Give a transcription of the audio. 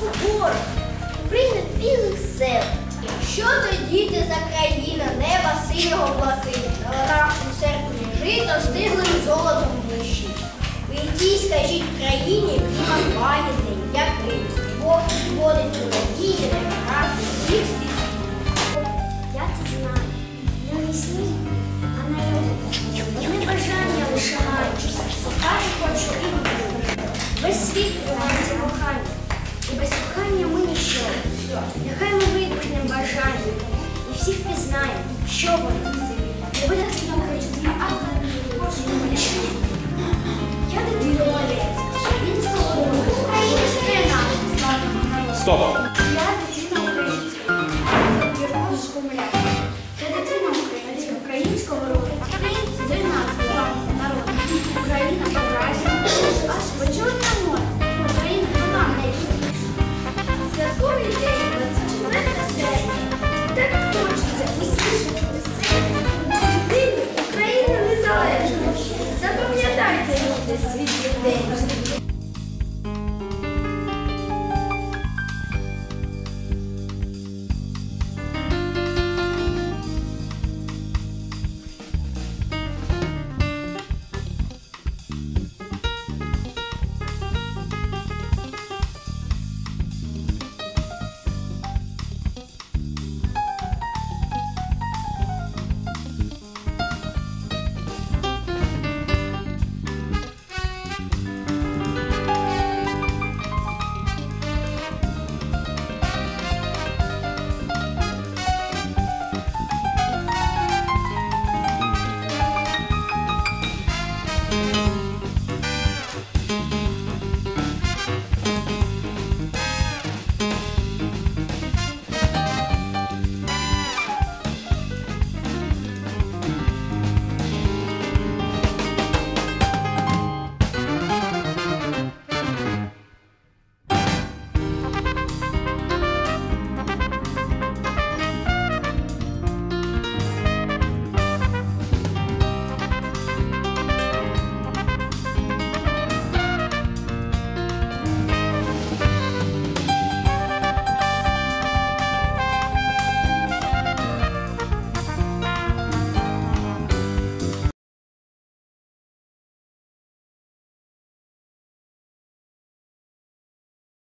гор, України білих сел. Що то діти за країна, неба синього блакить, на у серпні жито стиглим золотом блищить. Ви тій, скажіть, країні клімат лагідний, який Бог відводить у надії на горах всіх світів. Я це знаю. Я Не сні, а на його. Вони бажання лише мають. Кохати хочу і буду. Весь світ Stopp. Ja, die sind auch recht. Wir brauchen Stop.